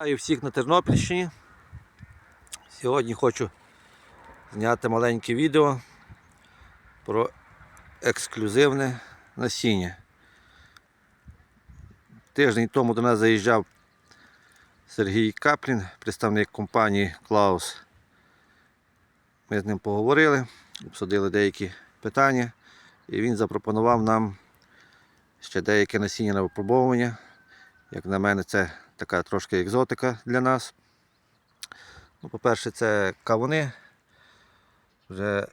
Вітаю всіх на Тернопільщині. Сьогодні хочу зняти маленьке відео про ексклюзивне насіння. Тиждень тому до нас заїжджав Сергій Каплін, представник компанії Клаус. Ми з ним поговорили, обсудили деякі питання, і він запропонував нам ще деяке насіння на випробовування. Як на мене, це така трошки екзотика для нас. Ну, По-перше, це кавуни. Вже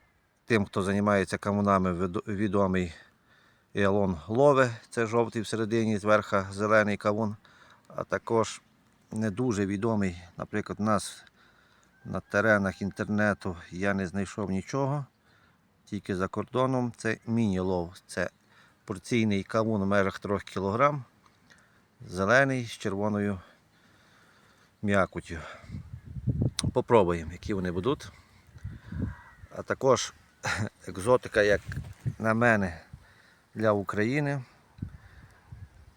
тим, хто займається кавунами, відомий Іалон Лове, це жовтий всередині, зверху зелений кавун. А також не дуже відомий, наприклад, у нас на теренах інтернету я не знайшов нічого. Тільки за кордоном це міні-лов. Це порційний кавун в межах 3 кг зелений з червоною м'якутю. Попробуємо, які вони будуть. А також екзотика, як на мене, для України.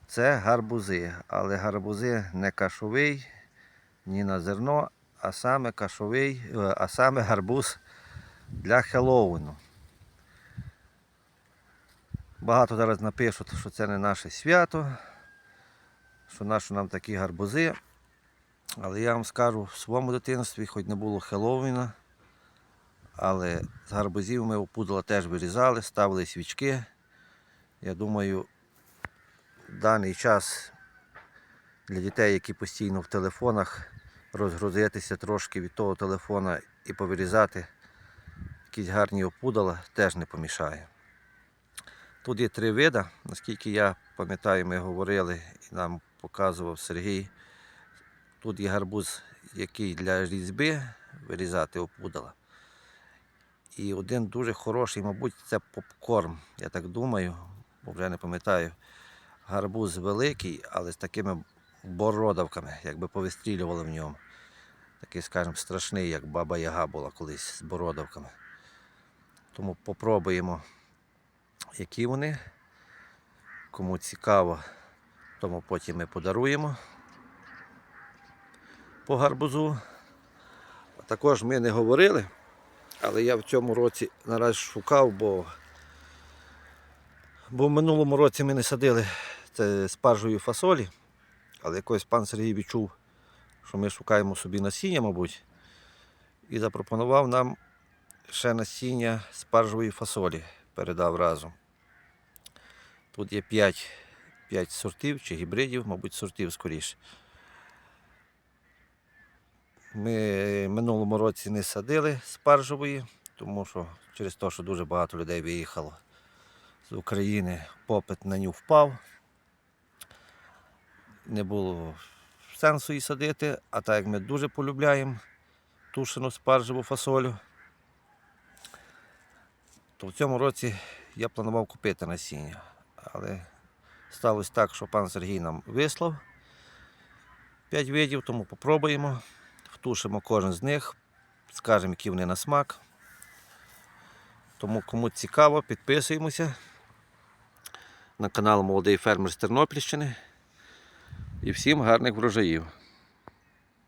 Це гарбузи. Але гарбузи не кашовий, ні на зерно, а саме кашовий, е, а саме гарбуз для Хеллоуіну. Багато зараз напишуть, що це не наше свято що нащо нам такі гарбузи. Але я вам скажу, в своєму дитинстві, хоч не було Хеллоуіна, але з гарбузів ми опудала теж вирізали, ставили свічки. Я думаю, в даний час для дітей, які постійно в телефонах, розгрузитися трошки від того телефона і повирізати якісь гарні опудала, теж не помішає. Тут є три види, наскільки я пам'ятаю, ми говорили і нам показував Сергій. Тут є гарбуз, який для різьби вирізати опудала. І один дуже хороший, мабуть, це попкорн, я так думаю, бо вже не пам'ятаю. Гарбуз великий, але з такими бородавками, якби повистрілювали в ньому. Такий, скажімо, страшний, як баба Яга була колись з бородавками. Тому попробуємо які вони. Кому цікаво, тому потім ми подаруємо по гарбузу. Також ми не говорили, але я в цьому році наразі шукав, бо, бо в минулому році ми не садили це спаржою фасолі, але якось пан Сергій відчув, що ми шукаємо собі насіння, мабуть, і запропонував нам ще насіння спаржової фасолі передав разом. Тут є 5, 5 сортів чи гібридів, мабуть, сортів скоріше. Ми минулому році не садили спаржової, тому що через те, що дуже багато людей виїхало з України, попит на ню впав. Не було сенсу її садити, а так як ми дуже полюбляємо тушену спаржеву фасолю, то в цьому році я планував купити насіння. Але сталося так, що пан Сергій нам вислав 5 видів, тому попробуємо. Втушимо кожен з них, скажемо, які вони на смак. Тому кому цікаво, підписуємося на канал Молодий фермер з Тернопільщини. І всім гарних врожаїв.